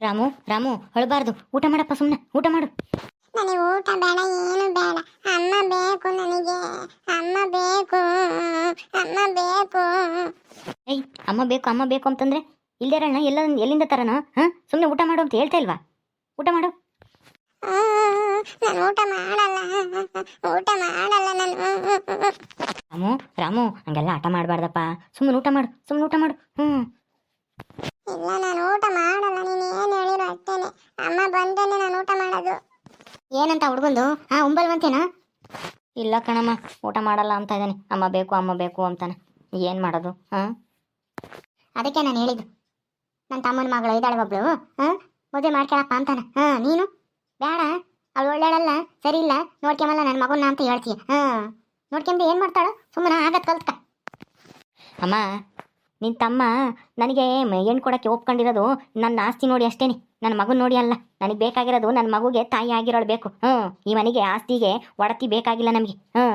ರಾಮು ರಾಮು ಅಳಬಾರ್ದು. ಊಟ ಮಾಡಪ್ಪ ಸುಮ್ಮನೆ ಊಟ ಮಾಡು. ನನಗೆ ಊಟ ಬೇಡ ಏನು ಬೇಡ. ಅಮ್ಮ ಬೇಕು ನನಗೆ. ಅಮ್ಮ ಬೇಕು. ಅಮ್ಮ ಬೇಕು. ಏಯ್ ಅಮ್ಮ ಬೇಕು ಅಮ್ಮ ಬೇಕು ಅಂತಂದ್ರೆ ಇಲ್ದೇರಣ್ಣ ಎಲ್ಲ ಎಲ್ಲಿಂದ ತರನ? ಹಾಂ? ಸುಮ್ಮನೆ ಊಟ ಮಾಡು ಅಂತ ಹೇಳ್ತಾ ಇಲ್ವಾ? ಊಟ ಮಾಡು. ನಾನು ಊಟ ಮಾಡಲ್ಲ. ಊಟ ಮಾಡಲ್ಲ ನಾನು. ರಾಮು ರಾಮು ಹಂಗೆಲ್ಲ ಆಟ ಮಾಡಬಾರ್ದಪ್ಪ. ಸುಮ್ಮನೆ ಊಟ ಮಾಡು ಸುಮ್ಮನೆ ಊಟ ಮಾಡು. ಹ್ಞೂ ಇಲ್ಲ ನಾನು ಊಟ ಮಾಡಲ್ಲ. ನೀನು ಏನು ಹೇಳಿರೋ ಅಷ್ಟೇನೆ. ಅಮ್ಮ ಬಂದೇನೆ ನಾನು ಊಟ ಮಾಡೋದು. ಏನಂತ ಹುಡ್ಗಂದು? ಉಂಬಲ್ ಉಂಬಲ್ವಂತೇನಾ? ಇಲ್ಲ ಕಣಮ್ಮ ಊಟ ಮಾಡಲ್ಲ ಅಂತ ಇದ್ದಾನೆ ಅಮ್ಮ ಬೇಕು ಅಮ್ಮ ಬೇಕು ಅಂತಾನೆ. ಏನು ಮಾಡೋದು ಹಾಂ ಅದಕ್ಕೆ ನಾನು ಹೇಳಿದ್ದು. ನನ್ನ ತಮ್ಮನ ಮಗಳು ಇದ್ದಾಳೆ ಒಬ್ಳು ಹಾಂ ಮದುವೆ ಮಾಡ್ಕೊಳಪ್ಪ ಅಂತಾನೆ. ಹಾಂ ನೀನು? ಬೇಡ ಅವಳು ಒಳ್ಳೆಯಳಲ್ಲ ಸರಿ ಇಲ್ಲ. ನೋಡ್ಕೊಂಬಲ್ಲ ನನ್ನ ಮಗನ ಅಂತ ಹೇಳ್ತೀಯ ಹಾಂ ನೋಡ್ಕೊಂಬಿ ಏನು ಮಾಡ್ತಾಳು? ಸುಮ್ಮನೆ ಆಗತ್ತೆ ಕಲ್ತ್ಕ. ಅಮ್ಮ ನಿನ್ನ ತಮ್ಮ ನನಗೆ ಹೆಣ್ಣು ಕೊಡೋಕ್ಕೆ ಒಪ್ಕೊಂಡಿರೋದು ನನ್ನ ಆಸ್ತಿ ನೋಡಿ ಅಷ್ಟೇನೆ. ನನ್ನ ಮಗನ ನೋಡಿ ಅಲ್ಲ, ನನಗೆ ಬೇಕಾಗಿರೋದು ನನ್ನ ಮಗುಗೆ ತಾಯಿ ಆಗಿರೋಳು ಬೇಕು. ಹ್ಞೂ ಈ ಮನೆಗೆ ಆಸ್ತಿಗೆ ಒಡತಿ ಬೇಕಾಗಿಲ್ಲ ನಮಗೆ. ಹ್ಞೂ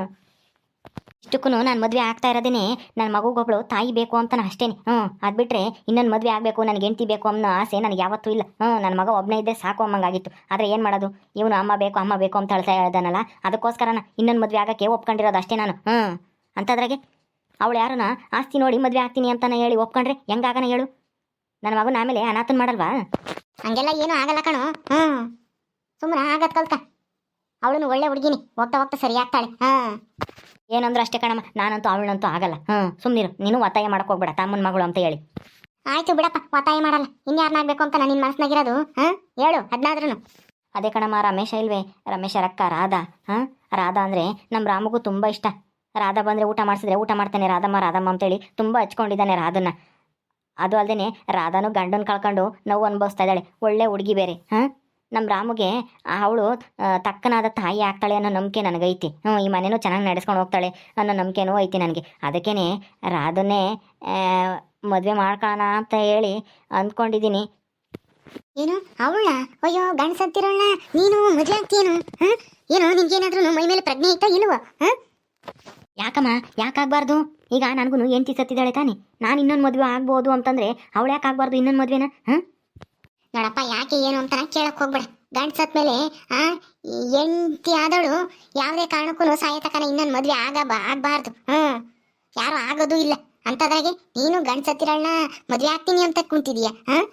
ಇಷ್ಟಕ್ಕೂ ನಾನು ಮದುವೆ ಆಗ್ತಾ ಇರೋದೇನೆ ನನ್ನ ಮಗುಗೊಬ್ಳು ತಾಯಿ ಬೇಕು ಅಂತಾನೆ ಅಷ್ಟೇ ಹ್ಞೂ ಅದು ಬಿಟ್ಟರೆ ಇನ್ನೊಂದು ಮದುವೆ ಆಗಬೇಕು, ನನಗೆ ಹೆಂಡತಿ ಬೇಕು ಅನ್ನೋ ಆಸೆ ನನಗೆ ಯಾವತ್ತೂ ಇಲ್ಲ. ಹ್ಞೂ ನನ್ನ ಮಗ ಒಬ್ಬನೇ ಇದ್ದರೆ ಸಾಕು ಅಮ್ಮಂಗಾಗಿತ್ತು ಆದರೆ ಏನು ಮಾಡೋದು? ಇವನು ಅಮ್ಮ ಬೇಕು ಅಮ್ಮ ಬೇಕು ಅಂತ ಹೇಳ್ತಾ ಹೇಳ್ದಾನಲ್ಲ ಅದಕ್ಕೋಸ್ಕರ ಇನ್ನೊಂದು ಮದುವೆ ಆಗೋಕ್ಕೆ ಒಪ್ಕೊಂಡಿರೋದು ಅಷ್ಟೇ ನಾನು. ಹ್ಞೂ ಅಂಥದ್ರಾಗೆ? ಅವಳು ಯಾರನ್ನ ಆಸ್ತಿ ನೋಡಿ ಮದುವೆ ಆಗ್ತೀನಿ ಅಂತಾನೆ ಹೇಳಿ ಒಪ್ಕೊಂಡ್ರೆ ಹೆಂಗಾಗನ ಹೇಳು? ನನ್ನ ಮಗನ ಆಮೇಲೆ ಅನಾಥನ್ ಮಾಡಲ್ವಾ? ಹಂಗೆಲ್ಲ ಏನೂ ಆಗಲ್ಲ ಕಣು. ಹ್ಞೂ ಸುಮ್ಮನೆ ಆಗತ್ ಕಲ್ಕ ಅವಳನ್ನು ಒಳ್ಳೆ ಹುಡುಗಿನಿ. ಹೋಗ್ತಾ ಹೋಗ್ತಾ ಸರಿ ಆಗ್ತಾಳೆ. ಹಾಂ ಏನಂದ್ರೆ ಅಷ್ಟೇ ಕಣಮ್ಮ. ನಾನಂತೂ ಅವಳನ್ನಂತೂ ಆಗಲ್ಲ. ಹ್ಞೂ ಸುಮ್ಮನಿರು ನೀನು ಒತ್ತಾಯ ಮಾಡಕ್ ಹೋಗ್ಬೇಡ. ತಮ್ಮನ ಮಗಳು ಅಂತ ಹೇಳಿ. ಆಯ್ತು ಬಿಡಪ್ಪ. ಒತ್ತಾಯ ಮಾಡಲ್ಲ. ಇನ್ಯಾರನ್ನಾಗಬೇಕು ಅಂತ ನಾನು ನಿನ್ನ ಮನಸ್ಸಿನಾಗಿರೋದು? ಹಾಂ ಹೇಳು. ಅದನ್ನಾದ್ರೂ ಅದೇ ಕಣಮ್ಮ. ರಮೇಶ ಇಲ್ವೇ? ರಮೇಶ ರಕ್ಕ ರಾಧಾ. ಹಾಂ ರಾಧಾ ಅಂದರೆ ನಮ್ಮ ರಾಮಗೂ ತುಂಬ ಇಷ್ಟ. ರಾಧಾ ಬಂದರೆ ಊಟ ಮಾಡಿಸಿದ್ರೆ ಊಟ ಮಾಡ್ತಾನೆ ರಾಧಮ್ಮ ರಾಧಮ್ಮ ಅಂತೇಳಿ ತುಂಬ ಹಚ್ಕೊಂಡಿದ್ದಾನೆ ರಾಧನ. ಅದು ಅಲ್ಲದೆ ರಾಧಾನು ಗಂಡನ ಕಳ್ಕೊಂಡು ನೋವು ಅನುಭವಿಸ್ತಾ ಇದ್ದಾಳೆ. ಒಳ್ಳೆ ಹುಡುಗಿ ಬೇರೆ, ಹಾಂ? ನಮ್ಮ ರಾಮಗೆ ಅವಳು ತಕ್ಕನಾದ ತಾಯಿ ಆಗ್ತಾಳೆ ಅನ್ನೋ ನಂಬಿಕೆ ನನಗೈತಿ. ಹ್ಞೂ ಈ ಮನೇನೂ ಚೆನ್ನಾಗಿ ನಡೆಸ್ಕೊಂಡು ಹೋಗ್ತಾಳೆ ಅನ್ನೋ ನಂಬಿಕೆನೂ ಐತಿ ನನಗೆ. ಅದಕ್ಕೇ ರಾಧನೇ ಮದುವೆ ಮಾಡ್ಕೊಳ್ಳೋಣ ಅಂತ ಹೇಳಿ ಅಂದ್ಕೊಂಡಿದ್ದೀನಿ. ಏನು? ಅವಳ? ಅಯ್ಯೋ ಗಂಡಸತ್ತಿರೋಳ ನೀನು ಮದುವೆ ಆಗ್ತೀಯೇನು? ಹಾಂ? ಏನು ನಿನ್ಗೇನಾದ್ರೂ ಮೈ ಮೇಲೆ ಪ್ರಜ್ಞೆ ಇತ್ತಾ ಇಲ್ವೋ? ಹಾಂ? ಯಾಕಮ್ಮ? ಯಾಕಾಗಬಾರ್ದು? ಈಗ ನನಗೂ ಹೆಂಡ್ತಿ ಸತ್ತಿದ್ದಾಳೆ ತಾನೆ. ನಾನು ಇನ್ನೊಂದು ಮದುವೆ ಆಗ್ಬೋದು ಅಂತಂದ್ರೆ ಅವಳು ಯಾಕೆ ಆಗಬಾರ್ದು ಇನ್ನೊಂದು ಮದುವೆನ? ಹಾಂ? ನೋಡಪ್ಪ, ಯಾಕೆ ಏನು ಅಂತ ಕೇಳೋಕೆ ಹೋಗ್ಬೇಡ. ಗಂಡ ಮೇಲೆ ಆ ಎಂಟಿ ಆದಳು ಯಾವುದೇ ಕಾರಣಕ್ಕೂ ಸಾಯತಕ್ಕನ ಇನ್ನೊಂದು ಮದುವೆ ಆಗ ಆಗಬಾರ್ದು. ಹ್ಞೂ ಯಾರು ಆಗೋದು ಇಲ್ಲ. ಅಂತದ್ರಾಗೆ ನೀನು ಗಂಡ ಸತ್ತಿರಳನ್ನ ಮದ್ವೆ ಆಗ್ತೀನಿ ಅಂತ ಕುಂತಿದೀಯ. ಹಾಂ?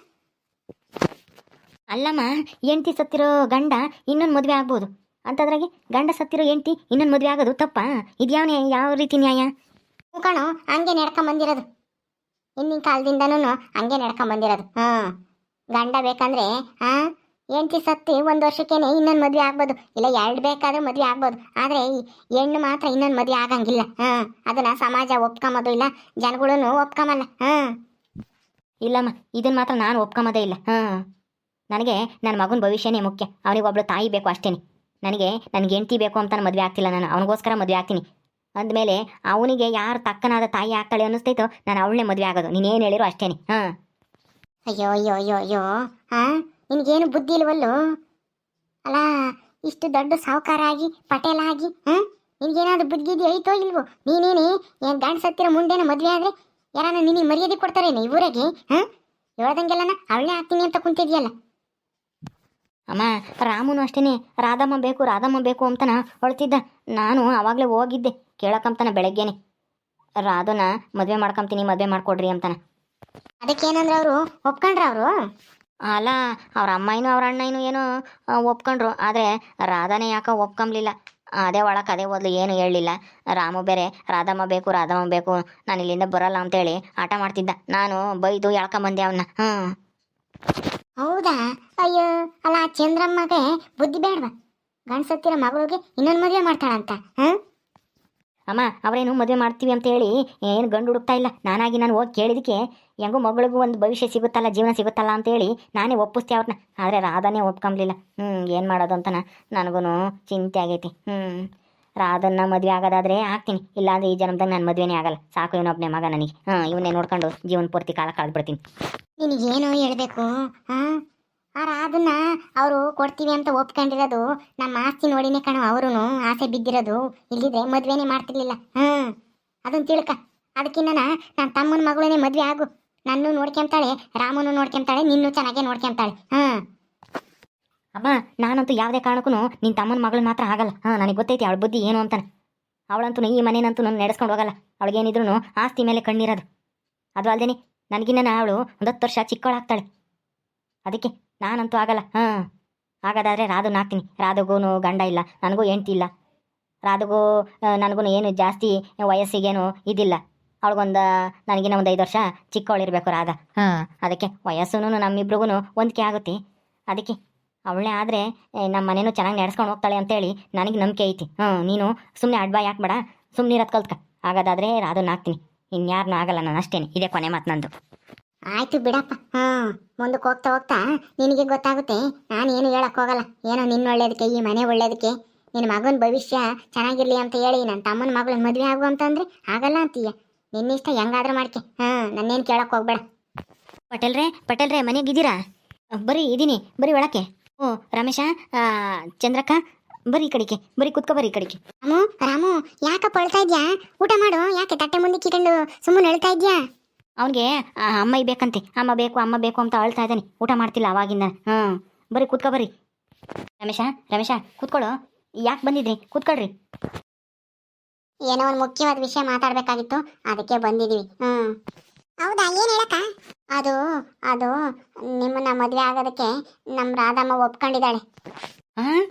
ಅಲ್ಲಮ್ಮ, ಹೆಂಡತಿ ಸತ್ತಿರೋ ಗಂಡ ಇನ್ನೊಂದು ಮದುವೆ ಆಗ್ಬೋದು. ಅಂತದ್ರಾಗೆ ಗಂಡ ಸತ್ತಿರೋ ಹೆಂಡತಿ ಇನ್ನೊಂದು ಮದುವೆ ಆಗೋದು ತಪ್ಪಾ? ಇದ್ಯಾವ ನ್ಯಾಯ? ಯಾವ ರೀತಿ ನ್ಯಾಯ? ಕಣೋ ಹಂಗೆ ನಡ್ಕೊಂಡ್ ಬಂದಿರೋದು. ಹಿಂದಿನ ಕಾಲದಿಂದನೂ ಹಂಗೆ ನಡ್ಕೊಂಡ್ ಬಂದಿರೋದು. ಹಾ ಗಂಡ ಬೇಕಂದ್ರೆ ಹಾ ಹೆಂಡತಿ ಸತ್ತಿ ಒಂದು ವರ್ಷಕ್ಕೇನೆ ಇನ್ನೊಂದು ಮದುವೆ ಆಗ್ಬೋದು. ಇಲ್ಲ ಎರಡು ಬೇಕಾದ್ರೆ ಮದುವೆ ಆಗ್ಬೋದು. ಆದರೆ ಈ ಹೆಣ್ಣು ಮಾತ್ರ ಇನ್ನೊಂದು ಮದುವೆ ಆಗಂಗಿಲ್ಲ. ಹಾ ಅದನ್ನ ಸಮಾಜ ಒಪ್ಕೊಂಬೋದು ಇಲ್ಲ ಜನಗಳೂ ಒಪ್ಕೊಂಬಲ್ಲ. ಹಾ ಇಲ್ಲಮ್ಮ ಇದನ್ನ ಮಾತ್ರ ನಾನು ಒಪ್ಕೊಂಬೋದೇ ಇಲ್ಲ. ಹಾಂ ನನಗೆ ನನ್ನ ಮಗನ ಭವಿಷ್ಯನೇ ಮುಖ್ಯ. ಅವನಿಗೆ ಒಬ್ಳು ತಾಯಿ ಬೇಕು ಅಷ್ಟೇನೆ. ನನಗೆ ನನಗೆ ಹೆಂಡತಿ ಬೇಕು ಅಂತ ಮದುವೆ ಆಗ್ತಿಲ್ಲ ನಾನು, ಅವನಿಗೋಸ್ಕರ ಮದುವೆ ಆಗ್ತೀನಿ. ಅಂದಮೇಲೆ ಅವನಿಗೆ ಯಾರು ತಕ್ಕನಾದ ತಾಯಿ ಆಗ್ತಾಳೆ ಅನ್ನಿಸ್ತೈತೋ, ನಾನು ಅವಳನ್ನೇ ಮದುವೆ ಆಗೋದು. ನೀನೇನು ಹೇಳಿರೋ ಅಷ್ಟೇನೆ. ಹಾಂ. ಅಯ್ಯೋ ಅಯ್ಯೋ ಅಯ್ಯೋ ಅಯ್ಯೋ. ಹಾಂ ನಿನಗೇನು ಬುದ್ಧಿ ಇಲ್ವಲ್ಲೋ? ಅಲ್ಲ, ಇಷ್ಟು ದೊಡ್ಡ ಸಾಹುಕಾರ ಆಗಿ, ಪಟೇಲ ಆಗಿ, ಹಾಂ? ನಿನಗೇನಾದ್ರೂ ಬುದ್ಧಿ ಐತೋ ಇಲ್ವೋ? ನೀನೇನೆ? ಏನು ಗಂಡ ಸತ್ತಿರೋ ಮುಂದೆನ ಮದುವೆ ಆದರೆ ಯಾರನ್ನ ನಿನಗೆ ಮರ್ಯಾದೆ ಕೊಡ್ತಾರೇನು ಈ ಊರಾಗೆ, ಹಾ? ಹೇಳ್ದಂಗೆಲ್ಲನ ಅವಳೇ ಆಗ್ತೀನಿ ಅಂತ ಕುಂತಿದ್ಯಲ್ಲ. ಅಮ್ಮ ರಾಮನು ಅಷ್ಟೇನೆ ರಾಧಮ್ಮ ಬೇಕು ರಾಧಮ್ಮ ಬೇಕು ಅಂತನ ಹೊಳ್ತಿದ್ದ ನಾನು ಅವಾಗಲೇ ಹೋಗಿದ್ದೆ ಕೇಳಕಂತನ ಬೆಳಗ್ಗೆನೆ. ರಾಧನ ಮದುವೆ ಮಾಡ್ಕೊಂತೀನಿ ಮದುವೆ ಮಾಡ್ಕೊಡ್ರಿ ಅಂತಾನ. ಅದಕ್ಕೇನಂದ್ರೆ ಅವರು ಒಪ್ಕೊಂಡ್ರ ಅವರು? ಅಲ್ಲ ಅವ್ರ ಅಮ್ಮನೂ ಅವ್ರ ಅಣ್ಣನೂ ಏನೋ ಒಪ್ಕೊಂಡ್ರು. ಆದರೆ ರಾಧಾನೇ ಯಾಕೋ ಒಪ್ಕೊಂಬ್ಲಿಲ್ಲ. ಅದೇ ಒಳಕ್ಕೆ ಅದೇ ಓದ್ಲು ಏನು ಹೇಳಲಿಲ್ಲ. ರಾಮು ಬೇರೆ ರಾಧಮ್ಮ ಬೇಕು ರಾಧಮ್ಮ ಬೇಕು ನಾನು ಇಲ್ಲಿಂದ ಬರಲ್ಲ ಅಂತೇಳಿ ಆಟ ಮಾಡ್ತಿದ್ದ. ನಾನು ಬೈದು ಎಳ್ಕೊಂಬಂದೆ ಅವನ್ನ ಹ್ಞೂ ಹೌದಾ? ಅಯ್ಯೋ, ಅಲ್ಲ ಚಂದ್ರಮ್ಮಗೆ ಬುದ್ಧಿ ಬೇಡವಾ? ಗಂಡಸತ್ತಿರ ಮಗಳಿಗೆ ಇನ್ನೊಂದು ಮದುವೆ ಮಾಡ್ತಾಳಂತ, ಹಾ? ಅಮ್ಮ, ಅವರೇನು ಮದುವೆ ಮಾಡ್ತೀವಿ ಅಂತ ಹೇಳಿ ಏನು ಗಂಡು ಹುಡುಕ್ತಾ ಇಲ್ಲ. ನಾನಾಗಿ ನಾನು ಹೋಗಿ ಕೇಳಿದಕ್ಕೆ ಹೆಂಗೋ ಮಗಳಿಗೂ ಒಂದು ಭವಿಷ್ಯ ಸಿಗುತ್ತಲ್ಲ, ಜೀವನ ಸಿಗುತ್ತಲ್ಲ ಅಂತೇಳಿ ನಾನೇ ಒಪ್ಪಿಸ್ತೆ ಅವ್ರನ್ನ ಆದರೆ ರಾಧಾನೇ ಒಪ್ಕೊಂಬ್ಲಿಲ್ಲ. ಹ್ಞೂ ಏನು ಮಾಡೋದು ಅಂತನ? ನನಗೂ ಚಿಂತೆ ಆಗೈತಿ. ಹ್ಞೂ ರಾಧನ್ನ ಮದ್ವೆ ಆಗೋದಾದ್ರೆ ಆಗ್ತೀನಿ ಇಲ್ಲಾಂದ್ರೆ ಈ ಜನ್ಮದಾಗ ನನ್ನ ಮದುವೆನೇ ಆಗಲ್ಲ. ಸಾಕು ಇವನೊಬ್ಬನೇ ಮಗ ನನಗೆ. ಹಾ, ಇವನ್ನೇ ನೋಡ್ಕೊಂಡು ಜೀವನ ಪೂರ್ತಿ ಕಾಲ ಕಳೆದ್ಬಿಡ್ತೀನಿ. ನಿನಗೇನು ಹೇಳ್ಬೇಕು, ಹಾ? ಆ ಅದನ್ನ ಅವರು ಕೊಡ್ತೀವಿ ಅಂತ ಒಪ್ಕೊಂಡಿರೋದು ನಮ್ಮ ಆಸ್ತಿ ನೋಡಿನೇ ಕಣ ಅವರು ಆಸೆ ಬಿದ್ದಿರೋದು. ಇಲ್ಲಿದ್ರೆ ಮದ್ವೆನೇ ಮಾಡ್ತಿರ್ಲಿಲ್ಲ. ಹ್ಮ್ ಅದನ್ನ ತಿಳ್ಕ. ಅದಕ್ಕಿನ್ನ ನನ್ನ ತಮ್ಮನ ಮಗಳೇನೆ ಮದ್ವೆ ಆಗು. ನನ್ನೂ ನೋಡ್ಕೊಂತಾಳೆ, ರಾಮನು ನೋಡ್ಕೊಂತಾಳೆ, ನಿನ್ನೂ ಚೆನ್ನಾಗೇ ನೋಡ್ಕೊಂತಾಳೆ. ಹಾಂ. ಅಮ್ಮ ನಾನಂತೂ ಯಾವುದೇ ಕಾರಣಕ್ಕೂ ನಿನ್ನ ತಮ್ಮನ ಮಗಳು ಮಾತ್ರ ಆಗಲ್ಲ. ಹಾಂ ನನಗೆ ಗೊತ್ತೈತಿ ಅವಳ ಬುದ್ಧಿ ಏನು ಅಂತಾನೆ. ಅವಳಂತೂ ಈ ಮನೇನಂತೂ ನಾನು ನಡೆಸ್ಕೊಂಡು ಹೋಗಲ್ಲ. ಅವಳಿಗೇನಿದ್ರು ಆಸ್ತಿ ಮೇಲೆ ಕಣ್ಣಿರೋದು. ಅದು ಅಲ್ದೇನೆ ನನಗಿನ್ನ ಅವಳು ಒಂದು ಹತ್ತು ವರ್ಷ ಚಿಕ್ಕವಳಾಗ್ತಾಳೆ. ಅದಕ್ಕೆ ನಾನಂತೂ ಆಗಲ್ಲ. ಹಾಂ ಹಾಗಾದರೆ ರಾಧುನ ಹಾಕ್ತೀನಿ. ರಾಧುಗೂ ಗಂಡ ಇಲ್ಲ ನನಗೂ ಹೆಂಡ್ತಿ ಇಲ್ಲ. ರಾಧುಗೂ ನನಗೂ ಏನು ಜಾಸ್ತಿ ವಯಸ್ಸಿಗೇನು ಇದಿಲ್ಲ. ಅವಳಿಗೊಂದು ನನಗಿನ್ನ ಒಂದು ಐದು ವರ್ಷ ಚಿಕ್ಕವಳಿರಬೇಕು ರಾಧ. ಹಾಂ. ಅದಕ್ಕೆ ವಯಸ್ಸುನು ನಮ್ಮಿಬ್ರಿಗೂ ಹೊಂದಿಕೆ ಆಗುತ್ತೆ. ಅದಕ್ಕೆ ಅವಳೇ ಆದರೆ ನಮ್ಮ ಮನೇನು ಚೆನ್ನಾಗಿ ನಡೆಸ್ಕೊಂಡು ಹೋಗ್ತಾಳೆ ಅಂತೇಳಿ ನನಗೆ ನಂಬಿಕೆ ಐತಿ. ಹ್ಞೂ ನೀನು ಸುಮ್ಮನೆ ಅಡ್ಬಾಯ್ ಯಾಕೆ ಬೇಡ ಸುಮ್ಮನೆ ಇರೋದು ಕಲ್ತ್ಕ. ಹಾಗಾದಾದ್ರೆ ರಾಧುನ ಹಾಕ್ತೀನಿ. ಇನ್ಯಾರನ್ನೂ ಆಗಲ್ಲ ನಾನು ಅಷ್ಟೇನೆ. ಇದೇ ಕೊನೆ ಮಾತು ನಂದು. ಆಯ್ತು ಬಿಡಪ್ಪ. ಹಾಂ ಮುಂದಕ್ಕೆ ಹೋಗ್ತಾ ಹೋಗ್ತಾ ನಿನಗೆ ಗೊತ್ತಾಗುತ್ತೆ. ನಾನು ಏನು ಹೇಳಕ್ಕೆ ಹೋಗಲ್ಲ. ಏನೋ ನಿನ್ನ ಒಳ್ಳೇದಕ್ಕೆ ಈ ಮನೆ ಒಳ್ಳೇದಕ್ಕೆ. ನಿನ್ನ ಮಗನ ಭವಿಷ್ಯ ಚೆನ್ನಾಗಿರಲಿ ಅಂತ ಹೇಳಿ ನನ್ನ ತಮ್ಮನ ಮಗಳನ್ನ ಮದುವೆ ಆಗು ಅಂತಂದ್ರೆ ಆಗಲ್ಲ ಅಂತೀಯ. ನಿನ್ನಿಷ್ಟ ಹೆಂಗಾದ್ರೂ ಮಾಡ್ಕೆ. ಹಾಂ ನನ್ನೇನು ಕೇಳೋಕೆ ಹೋಗ್ಬೇಡ. ಪಟೇಲ್ರೇ ಪಟೇಲ್ರೇ ಮನೆಗಿದ್ದೀರಾ ಬರೀ ಇದ್ದೀನಿ ಬರೀ ಒಳಕ್ಕೆ. ಓ ರಮೇಶ ಚಂದ್ರಕ್ಕ ಬರೀ ಈ ಕಡೆಗೆ ಬರೀ ಕುತ್ಕೋ ಬರೀ ಕಡಿಕೆ ಕಡೆಗೆ. ರಾಮು ರಾಮು ಯಾಕಪ್ಪ ಅಳ್ತಾ ಇದ್ಯಾ? ಊಟ ಮಾಡು ಯಾಕೆ ತಟ್ಟೆ ಮುಂದೆ ಕಿಕೊಂಡು ಸುಮ್ಮನೆ ಅಳ್ತಾ ಇದ್ಯಾ? ಅವನಿಗೆ ಅಮ್ಮ ಬೇಕಂತೆ ಅಮ್ಮ ಬೇಕು ಅಮ್ಮ ಬೇಕು ಅಂತ ಅಳ್ತಾ ಇದ್ದಾನೆ ಊಟ ಮಾಡ್ತಿಲ್ಲ ಅವಾಗಿಂದ. ಹ್ಞೂ ಬರೀ ಕುತ್ಕೋ ಬರ್ರಿ. ರಮೇಶ ರಮೇಶ ಕೂತ್ಕೊಳ್ಳೋ ಯಾಕೆ ಬಂದಿದ್ರಿ? ಕೂತ್ಕೊಳ್ರಿ. ಏನೋ ಒಂದು ಮುಖ್ಯವಾದ ವಿಷಯ ಮಾತಾಡಬೇಕಾಗಿತ್ತು ಅದಕ್ಕೆ ಬಂದಿದೀವಿ. ಹ್ಞೂ ಹೌದಾ ಏನು ಹೇಳಕ್ಕ? ಅದು ಅದು, ನಿಮ್ಮನ್ನ ಮದುವೆ ಆಗೋದಕ್ಕೆ ನಮ್ಮ ರಾಧಮ್ಮ ಒಪ್ಕೊಂಡಿದ್ದಾಳೆ. ಹಾಂ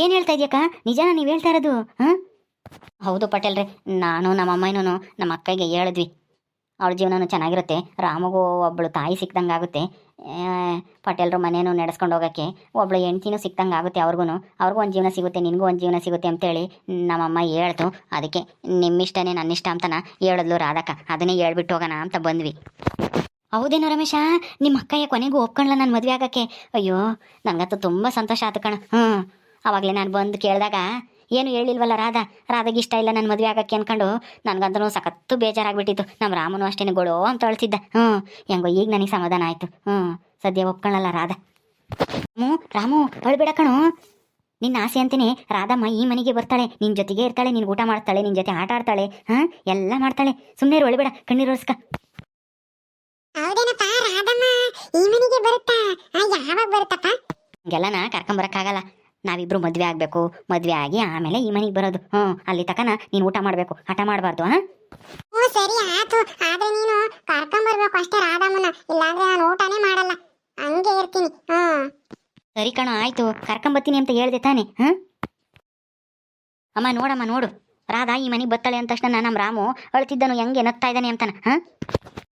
ಏನು ಹೇಳ್ತಾ ಇದೆಯಕ್ಕ? ನಿಜಾನ ನೀವು ಹೇಳ್ತಾ ಇರೋದು ಹಾಂ ಹೌದು ಪಟೇಲ್ರೆ, ನಾನು ನಮ್ಮ ಅಮ್ಮನೂ ನಮ್ಮ ಅಕ್ಕಗೆ ಹೇಳಿದ್ವಿ. ಅವಳ ಜೀವನನೂ ಚೆನ್ನಾಗಿರುತ್ತೆ, ರಾಮಗೂ ಒಬ್ಬಳು ತಾಯಿ ಸಿಕ್ದಂಗೆ ಆಗುತ್ತೆ ಪಟೇಲ್ರು ಮನೇನು ನಡೆಸ್ಕೊಂಡು ಹೋಗೋಕ್ಕೆ ಒಬ್ಳು ಹೆಂಡ್ತಿನೂ ಸಿಕ್ದಂಗೆ ಆಗುತ್ತೆ ಅವ್ರಿಗೂ ಅವ್ರಿಗೂ ಒಂದು ಜೀವನ ಸಿಗುತ್ತೆ, ನಿನಗೂ ಒಂದು ಜೀವನ ಸಿಗುತ್ತೆ ಅಂತೇಳಿ ನಮ್ಮಮ್ಮ ಹೇಳ್ತು. ಅದಕ್ಕೆ ನಿಮ್ಮಿಷ್ಟನೇ ನನ್ನಿಷ್ಟ ಅಂತನ ಹೇಳಿದ್ಲು ರಾಧಕ್ಕ. ಅದನ್ನೇ ಹೇಳ್ಬಿಟ್ಟು ಹೋಗೋಣ ಅಂತ ಬಂದ್ವಿ. ಹೌದೇನೋ ರಮೇಶ ನಿಮ್ಮ ಅಕ್ಕಯ್ಯ ಕೊನೆಗೂ ಒಪ್ಕೊಂಡ್ಲ ನಾನು ಮದುವೆ ಆಗಕ್ಕೆ. ಅಯ್ಯೋ ನನಗಂತೂ ತುಂಬ ಸಂತೋಷ ಆತು ಕಣ. ಹ್ಞೂ ಆವಾಗಲೇ ನಾನು ಬಂದು ಕೇಳಿದಾಗ, ಏನು ಹೇಳಿಲ್ವಲ್ಲ ರಾಧಾ? ರಾಧಾಗೆ ಇಷ್ಟ ಇಲ್ಲ ನನ್ನ ಮದುವೆ ಆಗಕ್ಕೆ ಅನ್ಕೊಂಡು ನನಗಂತೂ ಸಖತ್ತು ಬೇಜಾರಾಗ್ಬಿಟ್ಟಿತ್ತು. ನಮ್ಮ ರಾಮನು ಅಷ್ಟೇನೆ ಗೊಳೋ ಅಂತ ಅಳ್ತಿದ್ದ. ಹ್ಞೂ ಹೆಂಗೋ ಈಗ ನನಗೆ ಸಮಾಧಾನ ಆಯಿತು. ಹ್ಞೂ ಸದ್ಯ ಒಪ್ಕೊಳ್ಳಲ್ಲ ರಾಧಾ. ಹ್ಞೂ ರಾಮು, ಅಳ್ಬೇಡ ಕಣು. ನಿನ್ನ ಆಸೆ ಅಂತೀನಿ, ರಾಧಮ್ಮ ಈ ಮನೆಗೆ ಬರ್ತಾಳೆ ನಿನ್ನ ಜೊತೆಗೆ ಇರ್ತಾಳೆ ನಿನ್ನ ಊಟ ಮಾಡ್ತಾಳೆ ನಿನ್ನ ಜೊತೆ ಆಟ ಆಡ್ತಾಳೆ, ಹಾಂ, ಎಲ್ಲ ಮಾಡ್ತಾಳೆ. ಸುಮ್ಮನೆ ಒಳಬೇಡ ಕಣ್ಣೀರು ಒರೆಸ್ಕ. ಹೌದೇನಪ್ಪ ರಾಧಮ್ಮ ಈ ಮನೆಗೆ ಬರುತ್ತಾ? ಯಾವಾಗ ಬರುತ್ತಪ್ಪ? ಹಂಗೆಲ್ಲನ ಕರ್ಕೊಂಬರಕ್ಕಾಗಲ್ಲ ನಾವಿಬ್ರು ಮದ್ವೆ ಆಗಬೇಕು ಮದ್ವೆ ಆಗಿ ಆಮೇಲೆ ಈ ಮನೆಗೆ ಬರೋದು. ಹ್ಞೂ ಅಲ್ಲಿ ತಕನ ನೀನು ಊಟ ಮಾಡಬೇಕು ಹಠ ಮಾಡಬಾರ್ದು ಹಾಂ? ಓ ಸರಿ ಆಯ್ತು ಆದ್ರೆ ನೀನು ಕರ್ಕೊಂಬರ್ಬೇಕು ಅಷ್ಟೇ ರಾಧಮ್ಮನ. ಇಲ್ಲಾಂದ್ರೆ ನಾನು ಊಟನೇ ಮಾಡಲ್ಲ. ಹಂಗೆ ಇರ್ತೀನಿ ಹ್ಮ್ ಸರಿ ಕಣ ಆಯ್ತು. ಕರ್ಕೊಂಬತ್ತೀನಿ ಅಂತ ಹೇಳ್ದೆ ತಾನೆ ಹಾಂ ಅಮ್ಮ ನೋಡಮ್ಮ ನೋಡು. ರಾಧಾ, ಈ ಮನೆಗೆ ಬತ್ತಾಳೆ ಅಂದ ತಕ್ಷಣ ನಮ್ಮ ರಾಮು ಅಳ್ತಿದ್ದನು, ಹೆಂಗೆ ನಗ್ತಾ ಇದ್ದಾನೆ ಅಂತಾನ, ಹಾಂ?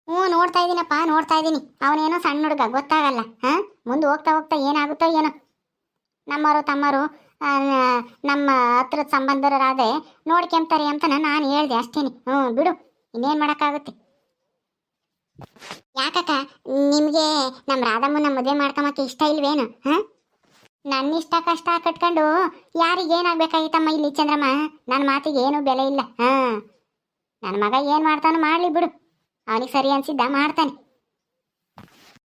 ಹ್ಞೂ, ನೋಡ್ತಾ ಇದ್ದೀನಪ್ಪ ನೋಡ್ತಾ ಇದ್ದೀನಿ ಅವನೇನೋ ಸಣ್ಣ ಹುಡುಗ, ಗೊತ್ತಾಗಲ್ಲ, ಹಾ? ಮುಂದೆ ಹೋಗ್ತಾ ಹೋಗ್ತಾ ಏನಾಗುತ್ತೋ ಏನೋ. ನಮ್ಮವರು ತಮ್ಮರು ನಮ್ಮ ಹತ್ರದ ಸಂಬಂಧರಾದೆ ನೋಡ್ಕೊಂತಾರೆ ಅಂತ ನಾನು ಹೇಳ್ದೆ ಅಷ್ಟೇನಿ. ಹ್ಞೂ, ಬಿಡು, ಇನ್ನೇನು ಮಾಡೋಕ್ಕಾಗುತ್ತೆ? ಯಾಕಕ್ಕ, ನಿಮಗೆ ನಮ್ಮ ರಾಧಮ್ಮನ ಮದುವೆ ಮಾಡ್ಕೊಂಬಕ್ಕೆ ಇಷ್ಟ ಇಲ್ವೇನು, ಹಾಂ? ನನ್ನ ಇಷ್ಟ ಕಷ್ಟ ಕಟ್ಕೊಂಡು ಯಾರಿಗೆ ಏನಾಗಬೇಕಾಗಿತ್ತಮ್ಮ ಇಲ್ಲಿ ಚಂದ್ರಮ್ಮ? ನನ್ನ ಮಾತಿಗೆ ಏನು ಬೆಲೆ ಇಲ್ಲ. ಹಾಂ. ನನ್ನ ಮಗ ಏನು ಮಾಡ್ತಾನೋ ಮಾಡಲಿ ಬಿಡು. ಅವನಿಗೆ ಸರಿ ಅನ್ಸಿದ್ದ ಮಾಡ್ತಾನೆ.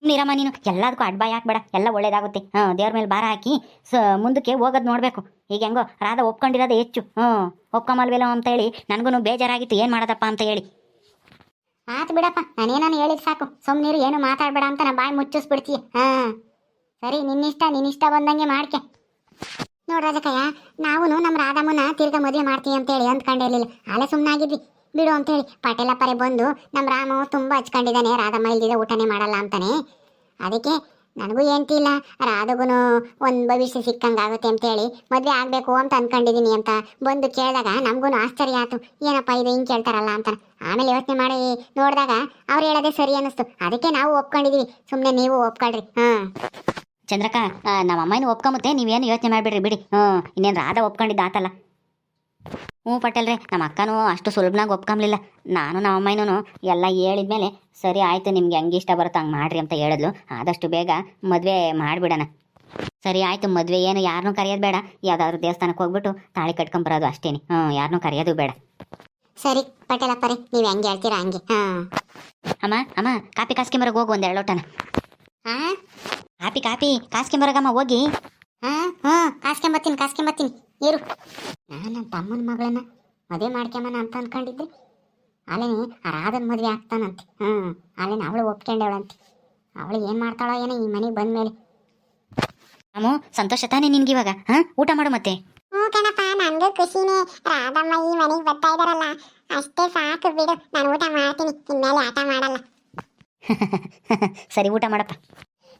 ನೀರಮ್ಮ ನೀನು ಎಲ್ಲದಕ್ಕೂ ಅಡ್ಬಾ ಹಾಕ್ಬೇಡ ಎಲ್ಲ ಒಳ್ಳೇದಾಗುತ್ತೆ. ಹಾಂ ದೇವ್ರ ಮೇಲೆ ಭಾರ ಹಾಕಿ ಸ ಮುಂದಕ್ಕೆ ಹೋಗೋದು ನೋಡಬೇಕು. ಈಗ ಹೆಂಗೋ ರಾಧಾ ಒಪ್ಕೊಂಡಿರೋದೇ ಹೆಚ್ಚು. ಹ್ಞೂ ಒಪ್ಕೊಂಬಲ್ವೇನೋ ಅಂತ ಹೇಳಿ ನನಗೂ ಬೇಜಾರಾಗಿತ್ತು. ಏನು ಮಾಡೋದಪ್ಪ ಅಂತ ಹೇಳಿ. ಆತು ಬಿಡಪ್ಪ. ನಾನೇನಾನು ಹೇಳಿದ್ ಸಾಕು. ಸುಮ್ಮನಿರು ಏನು ಮಾತಾಡ್ಬೇಡ ಅಂತ ನಾ ಬಾಯಿ ಮುಚ್ಚಿಸ್ಬಿಡ್ತೀಯ. ಹಾ. ಸರಿ, ನಿನ್ನಿಷ್ಟ ನಿನ್ನಿಷ್ಟ ಬಂದಂಗೆ ಮಾಡ್ಕೆ. ನೋಡ್ ರಾಜಕಯ್ಯ ನಾವು ನಮ್ಮ ರಾಧಮ್ಮನ ತಿರ್ಗ ಮದುವೆ ಮಾಡ್ತೀವಿ ಅಂತೇಳಿ ಅಂದ್ಕೊಂಡಿರ್ಲಿಲ್ಲ ಆಲೆ ಸುಮ್ಮನಾಗಿದ್ವಿ ಬಿಡು ಅಂತೇಳಿ. ಪಟೇಲಪ್ಪರೆ ಬಂದು ನಮ್ಮ ರಾಮ ತುಂಬಾ ಹಚ್ಕೊಂಡಿದ್ದಾನೆ. ರಾಧಮ್ಮ ಇಲ್ದಿದೆ ಊಟನೇ ಮಾಡಲ್ಲ ಅಂತಾನೆ. ಅದಕ್ಕೆ ನನಗೂ ಏನ್ತಿಲ್ಲ ರಾಧಗುನು ಒಂದು ಭವಿಷ್ಯ ಸಿಕ್ಕಂಗಾಗುತ್ತೆ ಅಂತೇಳಿ ಮದುವೆ ಆಗಬೇಕು ಅಂತ ಅನ್ಕೊಂಡಿದೀನಿ ಅಂತ ಬಂದು ಕೇಳಿದಾಗ ನಮಗೂ ಆಶ್ಚರ್ಯ ಆಯ್ತು ಏನಪ್ಪ ಇದು ಹಿಂಗೆ ಕೇಳ್ತಾರಲ್ಲ ಅಂತ ಆಮೇಲೆ ಯೋಚನೆ ಮಾಡಿ ನೋಡಿದಾಗ ಅವ್ರು ಹೇಳೋದೇ ಸರಿ ಅನ್ನಿಸ್ತು. ಅದಕ್ಕೆ ನಾವು ಒಪ್ಕೊಂಡಿದೀವಿ. ಸುಮ್ಮನೆ ನೀವು ಒಪ್ಕೊಳ್ರಿ. ಹಾಂ ಚಂದ್ರಕ್ಕ ನಮ್ಮ ಅಮ್ಮನ ಒಪ್ಕೊಂಬತ್ತೆ ನೀವೇನು ಯೋಚನೆ ಮಾಡಿಬಿಡ್ರಿ ಬಿಡಿ. ಹ್ಞೂ ಇನ್ನೇನು ರಾಧ ಒಪ್ಕೊಂಡಿದ್ದ ಆತಲ್ಲ. ಹ್ಞೂ ಪಟೇಲ್ರೆ ನಮ್ಮ ಅಕ್ಕನೂ ಅಷ್ಟು ಸುಲಭನಾಗಿ ಒಪ್ಕೊಂಬಲಿಲ್ಲ. ನಾನು ನಮ್ಮ ಅಮ್ಮನೂ ಎಲ್ಲ ಹೇಳಿದ್ಮೇಲೆ ಸರಿ ಆಯಿತು ನಿಮ್ಗೆ ಹೆಂಗೆ ಇಷ್ಟ ಬರುತ್ತೆ ಹಂಗೆ ಮಾಡ್ರಿ ಅಂತ ಹೇಳಿದ್ಲು. ಆದಷ್ಟು ಬೇಗ ಮದುವೆ ಮಾಡಿಬಿಡೋಣ. ಸರಿ ಆಯಿತು ಮದುವೆ ಏನು ಯಾರನ್ನೂ ಕರೆಯೋದು ಬೇಡ. ಯಾವುದಾದ್ರು ದೇವಸ್ಥಾನಕ್ಕೆ ಹೋಗ್ಬಿಟ್ಟು ತಾಳಿ ಕಟ್ಕೊಂಬರೋದು ಅಷ್ಟೇನೆ. ಹ್ಞೂ ಯಾರನ್ನೂ ಕರೆಯೋದು ಬೇಡ. ಸರಿ ಪಟೇಲಪ್ಪರೇ ನೀವು ಹೆಂಗೆ ಹೇಳ್ತೀರಾ ಹಂಗೆ? ಹಾಂ ಅಮ್ಮ ಅಮ್ಮ ಕಾಪಿ ಕಾಸ್ಕೊಂಬರೋಕೆ ಹೋಗು ಒಂದು ಎರಡು ಲೋಟನ. ಹಾಂ ಕಾಪಿ ಕಾಪಿ ಕಾಸ್ಕೊಂಬರೋಗಮ್ಮ ಹೋಗಿ. ಹಾ ಹಾಂ ಕಾಸ್ಕೊಂಬತ್ತೀನಿ ಕಾಸ್ಕೊಂಬತ್ತೀನಿ ಏರು ನಾನು ನನ್ನ ತಮ್ಮನ ಮಗಳನ್ನ ಮದುವೆ ಮಾಡ್ಕೊಂಬನ ಅಂತ ಅನ್ಕೊಂಡಿದ್ದೆ. ಅಲ್ಲೇನಿ ಆ ರಾಧನ ಮದುವೆ ಆಗ್ತಾನಂತೆ. ಹ್ಞೂ ಅಲ್ಲೇನಿ ಅವಳು ಒಪ್ಕೊಂಡವಳಂತೆ. ಅವಳು ಏನು ಮಾಡ್ತಾಳೋ ಏನೋ ಈ ಮನೆಗೆ ಬಂದ್ಮೇಲೆ. ಅಮ್ಮ ಸಂತೋಷ ತಾನೇ ನಿನ್ಗಿವಾಗ? ಹಾ ಊಟ ಮಾಡು ಮತ್ತೆ. ಹ್ಞೂ ಕಣಪ್ಪ ನನಗೂ ಖುಷಿನೇ. ರಾಧಮ್ಮ ಈ ಮನೆಗೆ ಬರ್ತಾ ಇದಾರಲ್ಲ. ಅಷ್ಟೇ ಸಾಕು ಬಿಡು. ನಾನು ಊಟ ಮಾಡ್ತೀನಿ. ಇನ್ಮೇಲೆ ಆಟ ಮಾಡಲ್ಲ. ಸರಿ ಊಟ ಮಾಡಪ್ಪ.